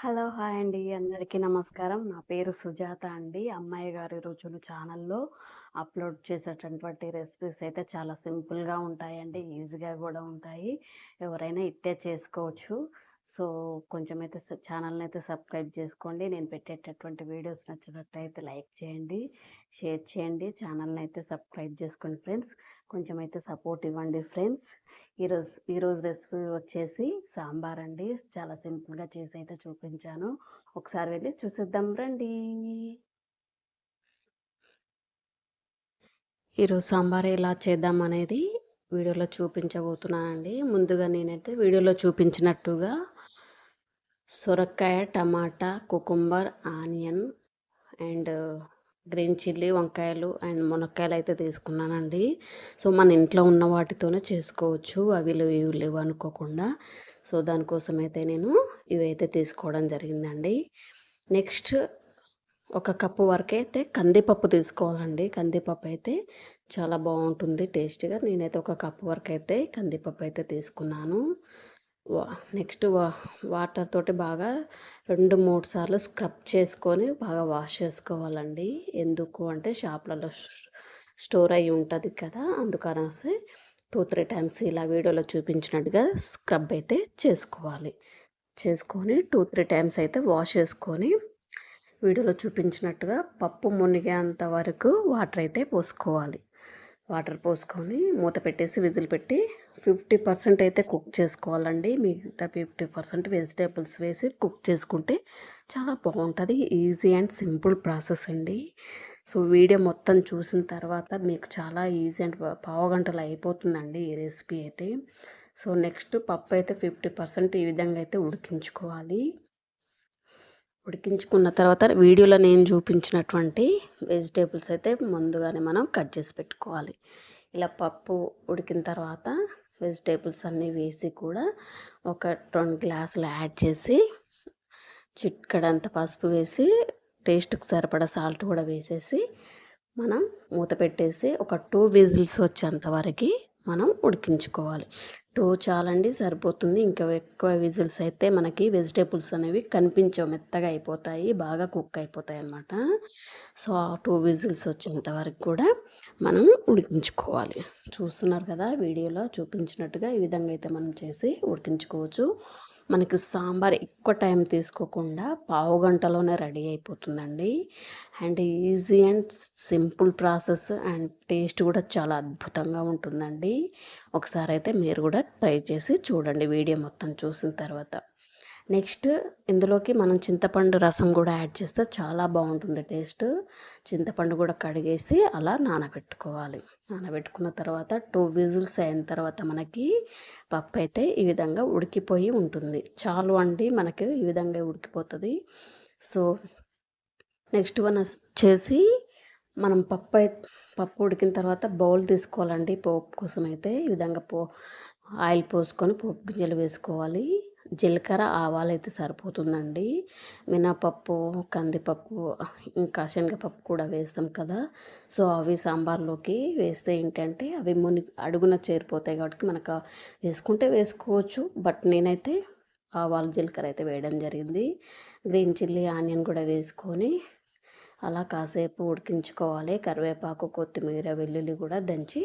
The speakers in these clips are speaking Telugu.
హలో హాయ్ అండి అందరికీ నమస్కారం. నా పేరు సుజాత అండి. అమ్మాయి గారి రుచులు ఛానల్లో అప్లోడ్ చేసేటటువంటి రెసిపీస్ అయితే చాలా సింపుల్గా ఉంటాయండి ఈజీగా కూడా ఉంటాయి. ఎవరైనా ఇట్టే చేసుకోవచ్చు. సో కొంచెం అయితే ఛానల్ని అయితే సబ్స్క్రైబ్ చేసుకోండి. నేను పెట్టేటటువంటి వీడియోస్ నచ్చినట్టయితే లైక్ చేయండి షేర్ చేయండి ఛానల్ని అయితే సబ్స్క్రైబ్ చేసుకోండి ఫ్రెండ్స్. కొంచెం అయితే సపోర్ట్ ఇవ్వండి ఫ్రెండ్స్. ఈరోజు ఈరోజు రెసిపీ వచ్చేసి సాంబార్ అండి. చాలా సింపుల్గా చేసి అయితే చూపించాను. ఒకసారి వెళ్ళి చూసేద్దాం రండి. ఈరోజు సాంబార్ ఎలా చేద్దాం అనేది వీడియోలో చూపించబోతున్నానండి. ముందుగా నేనైతే వీడియోలో చూపించినట్టుగా సొరకాయ tomato cucumber onion and green chilli వంకాయలు అండ్ మునక్కాయలు అయితే తీసుకున్నానండి. సో మన ఇంట్లో ఉన్న వాటితోనే చేసుకోవచ్చు. అవి ఇవి లేవు అనుకోకుండా. సో దానికోసం అయితే నేను ఇవైతే తీసుకోవడం జరిగిందండి. నెక్స్ట్ ఒక కప్పు వరకు అయితే కందిపప్పు తీసుకోవాలండి. కందిపప్పు అయితే చాలా బాగుంటుంది టేస్ట్గా. నేనైతే ఒక కప్పు వరకు అయితే కందిపప్పు అయితే తీసుకున్నాను. వా నెక్స్ట్ వా వాటర్ తోటి బాగా రెండు మూడు సార్లు స్క్రబ్ చేసుకొని బాగా వాష్ చేసుకోవాలండి. ఎందుకు అంటే షాప్లలో స్టోర్ అయ్యి ఉంటుంది కదా! అందుకనేసి టూ త్రీ టైమ్స్ ఇలా వీడియోలో చూపించినట్టుగా స్క్రబ్ అయితే చేసుకోవాలి. చేసుకొని టూ త్రీ టైమ్స్ అయితే వాష్ చేసుకొని వీడియోలో చూపించినట్టుగా పప్పు మునిగేంత వరకు వాటర్ అయితే పోసుకోవాలి. వాటర్ పోసుకొని మూత పెట్టేసి విజిల్ పెట్టి ఫిఫ్టీ పర్సెంట్ అయితే కుక్ చేసుకోవాలండి. మిగతా ఫిఫ్టీ పర్సెంట్ వెజిటేబుల్స్ వేసి కుక్ చేసుకుంటే చాలా బాగుంటుంది. ఈజీ అండ్ సింపుల్ ప్రాసెస్ అండి. సో వీడియో మొత్తం చూసిన తర్వాత మీకు చాలా ఈజీ అండ్ పావుగంటలు అయిపోతుందండి ఈ రెసిపీ అయితే. సో నెక్స్ట్ పప్పు అయితే ఫిఫ్టీ పర్సెంట్ ఈ విధంగా అయితే ఉడికించుకోవాలి. ఉడికించుకున్న తర్వాత వీడియోలో నేను చూపించినటువంటి వెజిటేబుల్స్ అయితే ముందుగానే మనం కట్ చేసి పెట్టుకోవాలి. ఇలా పప్పు ఉడికిన తర్వాత వెజిటేబుల్స్ అన్నీ వేసి కూడా ఒక రెండు గ్లాసులు యాడ్ చేసి చిట్కడంత పసుపు వేసి టేస్ట్కి సరిపడా సాల్ట్ కూడా వేసేసి మనం మూత పెట్టేసి ఒక టూ విజిల్స్ వచ్చేంత వరకు మనం ఉడికించుకోవాలి. టూ చాలండి సరిపోతుంది. ఇంకా ఎక్కువ విజిల్స్ అయితే మనకి వెజిటేబుల్స్ అనేవి కనిపించవు మెత్తగా అయిపోతాయి బాగా కుక్ అయిపోతాయి అన్నమాట. సో ఆ టూ విజిల్స్ వచ్చేంత వరకు కూడా మనం ఉడికించుకోవాలి. చూస్తున్నారు కదా వీడియోలో చూపించినట్టుగా ఈ విధంగా అయితే మనం చేసి ఉడికించుకోవచ్చు. మనకి సాంబార్ ఎక్కువ టైం తీసుకోకుండా పావు గంటలోనే రెడీ అయిపోతుందండి. And easy and simple process and taste కూడా చాలా అద్భుతంగా ఉంటుందండి. ఒకసారి అయితే మీరు కూడా ట్రై చేసి చూడండి వీడియో మొత్తం చూసిన తర్వాత. నెక్స్ట్ ఇందులోకి మనం చింతపండు రసం కూడా యాడ్ చేస్తే చాలా బాగుంటుంది టేస్ట్. చింతపండు కూడా కడిగేసి అలా నానబెట్టుకోవాలి. నానబెట్టుకున్న తర్వాత టూ విజిల్స్ అయిన తర్వాత మనకి పప్పు అయితే ఈ విధంగా ఉడికిపోయి ఉంటుంది. చాలు అండి మనకి ఈ విధంగా ఉడికిపోతుంది. సో నెక్స్ట్ వన్ వచ్చేసి మనం పప్పు పప్పు ఉడికిన తర్వాత బౌల్ తీసుకోవాలండి. పోపు కోసం అయితే ఈ విధంగా పో ఆయిల్ పోసుకొని పోపు గింజలు వేసుకోవాలి. జీలకర్ర ఆవాలు అయితే సరిపోతుందండి. మినపప్పు కందిపప్పు ఇంకా శనగపప్పు కూడా వేస్తాం కదా. సో అవి సాంబార్లోకి వేస్తే ఏంటంటే అవి ముని అడుగున చేరిపోతాయి కాబట్టి మనకు వేసుకుంటే వేసుకోవచ్చు. బట్ నేనైతే ఆవాలు జీలకర్ర అయితే వేయడం జరిగింది. గ్రీన్ చిల్లీ ఆనియన్ కూడా వేసుకొని అలా కాసేపు ఉడికించుకోవాలి. కరివేపాకు కొత్తిమీర వెల్లుల్లి కూడా దంచి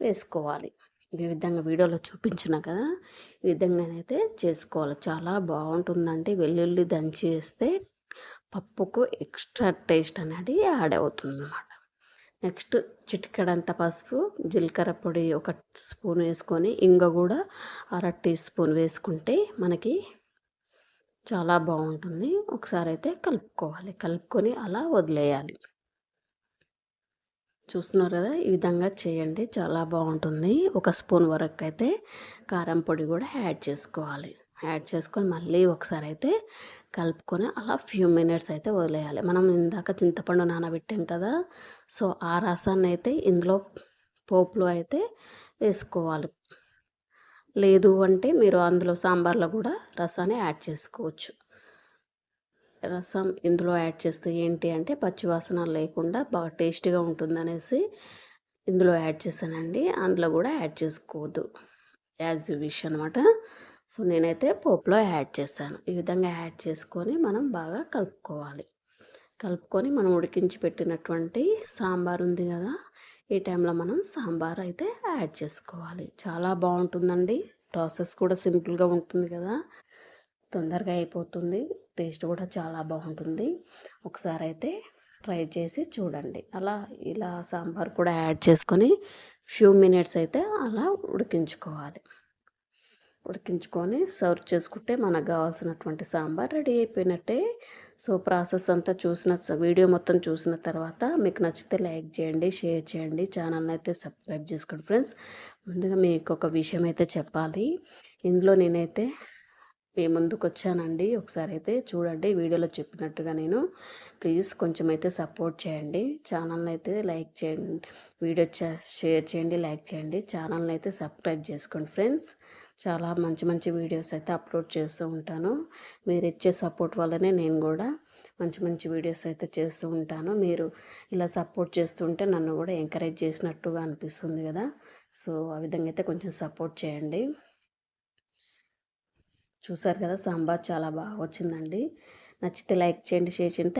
వేసుకోవాలి. ఈ విధంగా వీడియోలో చూపించిన కదా ఈ విధంగానైతే చేసుకోవాలి. చాలా బాగుంటుందండి. వెల్లుల్లి దంచి వేస్తే పప్పుకు ఎక్స్ట్రా టేస్ట్ అనేది యాడ్ అవుతుంది అన్నమాట నెక్స్ట్ చిటికడంత పసుపు జీలకర్ర పొడి ఒక స్పూన్ వేసుకొని ఇంగ కూడా అర టీ స్పూన్ వేసుకుంటే మనకి చాలా బాగుంటుంది. ఒకసారి అయితే కలుపుకోవాలి. కలుపుకొని అలా వదిలేయాలి. చూస్తున్నారు కదా? ఈ విధంగా చేయండి. చాలా బాగుంటుంది. ఒక స్పూన్ వరకు అయితే కారం పొడి కూడా యాడ్ చేసుకోవాలి. యాడ్ చేసుకొని మళ్ళీ ఒకసారి అయితే కలుపుకొని అలా ఫ్యూ మినిట్స్ అయితే వదిలేయాలి. మనం ఇందాక చింతపండు నానబెట్టాం కదా? సో ఆ రసాన్ని అయితే ఇందులో పోపులో అయితే వేసుకోవాలి. లేదు అంటే మీరు అందులో సాంబార్లో కూడా రసాన్ని యాడ్ చేసుకోవచ్చు. రసం ఇందులో యాడ్ చేస్తే ఏంటి అంటే పచ్చివాసన లేకుండా బాగా టేస్టీగా ఉంటుందనేసి ఇందులో యాడ్ చేశానండి. అందులో కూడా యాడ్ చేసుకోవద్దు. యాజ్ యూ విష్ అనమాట సో నేనైతే పోపులో యాడ్ చేశాను. ఈ విధంగా యాడ్ చేసుకొని మనం బాగా కలుపుకోవాలి. కలుపుకొని మనం ఉడికించి పెట్టినటువంటి సాంబార్ ఉంది కదా ఈ టైంలో మనం సాంబార్ అయితే యాడ్ చేసుకోవాలి. చాలా బాగుంటుందండి. ప్రాసెస్ కూడా సింపుల్గా ఉంటుంది కదా. తొందరగా అయిపోతుంది. టేస్ట్ కూడా చాలా బాగుంటుంది. ఒకసారి అయితే ట్రై చేసి చూడండి. అలా ఇలా సాంబార్ కూడా యాడ్ చేసుకొని ఫ్యూ మినిట్స్ అయితే అలా ఉడికించుకోవాలి. ఉడికించుకొని సర్వ్ చేసుకుంటే మనకు కావాల్సినటువంటి సాంబార్ రెడీ అయిపోయినట్టే. సో ప్రాసెస్ అంతా చూసిన వీడియో మొత్తం చూసిన తర్వాత మీకు నచ్చితే లైక్ చేయండి షేర్ చేయండి. ఛానల్ని అయితే సబ్స్క్రైబ్ చేసుకోండి ఫ్రెండ్స్. ముందుగా మీకు ఒక విషయం అయితే చెప్పాలి. ఇందులో నేనైతే మీ ముందుకు వచ్చానండి ఒకసారి అయితే చూడండి వీడియోలో చెప్పినట్టుగా నేను. ప్లీజ్ కొంచెం అయితే సపోర్ట్ చేయండి. ఛానల్ని అయితే లైక్ చేయండి. వీడియో షేర్ చేయండి లైక్ చేయండి. ఛానల్ని అయితే సబ్స్క్రైబ్ చేసుకోండి ఫ్రెండ్స్. చాలా మంచి మంచి వీడియోస్ అయితే అప్లోడ్ చేస్తూ ఉంటాను. మీరు ఇచ్చే సపోర్ట్ వల్లనే నేను కూడా మంచి మంచి వీడియోస్ అయితే చేస్తూ ఉంటాను. మీరు ఇలా సపోర్ట్ చేస్తుంటే నన్ను కూడా ఎంకరేజ్ చేసినట్టుగా అనిపిస్తుంది కదా. సో ఆ విధంగా అయితే కొంచెం సపోర్ట్ చేయండి. చూసారు కదా సాంబార్ చాలా బాగా వచ్చిందండి. నచ్చితే లైక్ చేయండి షేర్ చేయండి.